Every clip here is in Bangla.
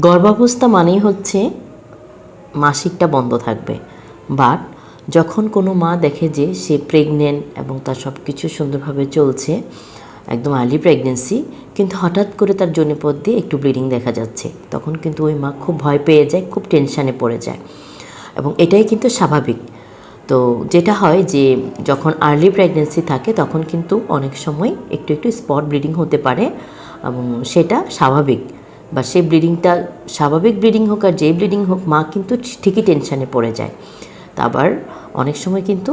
গর্ভাবস্থা মানেই হচ্ছে মাসিকটা বন্ধ থাকবে। বাট যখন কোনো মা দেখে যে সে প্রেগনেন্ট এবং তার সব কিছু সুন্দরভাবে চলছে, একদম আর্লি প্রেগনেন্সি কিন্তু হঠাৎ করে তার জনিপথ দিয়ে একটু ব্লিডিং দেখা যাচ্ছে, তখন কিন্তু ওই মা খুব ভয় পেয়ে যায়, খুব টেনশানে পড়ে যায়। এবং এটাই কিন্তু স্বাভাবিক। তো যেটা হয় যে যখন আর্লি প্রেগনেন্সি থাকে, তখন কিন্তু অনেক সময় একটু একটু স্পট ব্লিডিং হতে পারে এবং সেটা স্বাভাবিক। বা সেই ব্লিডিংটা স্বাভাবিক ব্লিডিং হোক আর যে ব্লিডিং হোক, মা কিন্তু ঠিকই টেনশানে পড়ে যায়। তা আবার অনেক সময় কিন্তু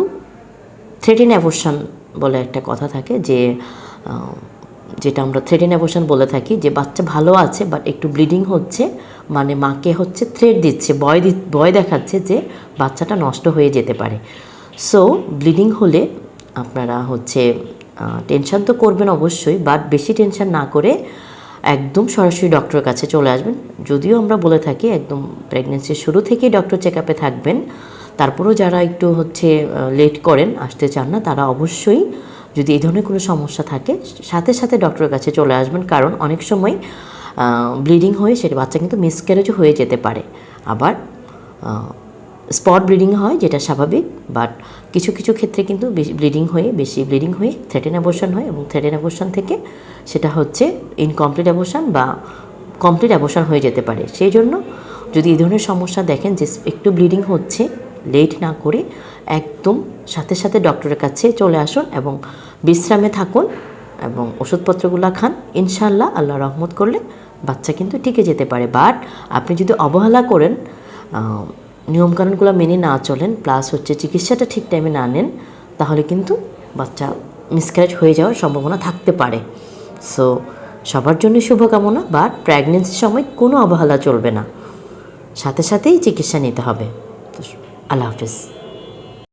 থ্রেটিন অ্যাবর্শন বলে একটা কথা থাকে যে যেটা আমরা থ্রেটিন অ্যাবর্শন বলে থাকি যে, বাচ্চা ভালো আছে বাট একটু ব্লিডিং হচ্ছে মানে মাকে হচ্ছে থ্রেট দিচ্ছে, ভয় দি, ভয় দেখাচ্ছে যে, বাচ্চাটা নষ্ট হয়ে যেতে পারে। সো ব্লিডিং হলে আপনারা হচ্ছে টেনশন তো করবেন অবশ্যই বাট বেশি টেনশন না করে একদম সরাসরি ডক্টরের কাছে চলে আসবেন। যদিও আমরা বলে থাকি একদম প্রেগনেন্সির শুরু থেকেই ডক্টর চেক আপে থাকবেন। তারপরেও যারা একটু হচ্ছে লেট করেন, আসতে চান না, তারা অবশ্যই যদি এই ধরনের কোনো সমস্যা থাকে, সাথে সাথে ডক্টরের কাছে চলে আসবেন। কারণ অনেক সময় ব্লিডিং হয়ে সেটা বাচ্চা কিন্তু মিসক্যারেজও হয়ে যেতে পারে। আবার স্পট ব্লিডিং হয়, যেটা স্বাভাবিক বাট কিছু কিছু ক্ষেত্রে কিন্তু বেশি ব্লিডিং হয়ে, বেশি ব্লিডিং হয়ে থ্রেটেন অ্যাবর্শন হয় এবং থ্রেটেন অ্যাবর্শন থেকে সেটা হচ্ছে ইনকমপ্লিট অ্যাবর্শন বা কমপ্লিট অ্যাবর্শন হয়ে যেতে পারে। সেই জন্য যদি এই ধরনের সমস্যা দেখেন যে একটু ব্লিডিং হচ্ছে লেট না করে একদম সাথে সাথে ডক্টরের কাছে চলে আসুন এবং বিশ্রামে থাকুন এবং ওষুধপত্রগুলো খান। ইনশাল্লাহ আল্লাহ রহমত করলে বাচ্চা কিন্তু টিকে যেতে পারে। বাট আপনি যদি অবহেলা করেন নিয়মকানুনগুলো মেনে না চলেন প্লাস হচ্ছে চিকিৎসাটা ঠিক টাইমে না নেন, তাহলে কিন্তু বাচ্চা মিসক্যারেজ হয়ে যাওয়ার সম্ভাবনা থাকতে পারে। সো সবার জন্য শুভকামনা বাট প্রেগনেন্সির সময় কোনো অবহেলা চলবে না। সাথে সাথেই চিকিৎসা নিতে হবে। আল্লাহ হাফিজ।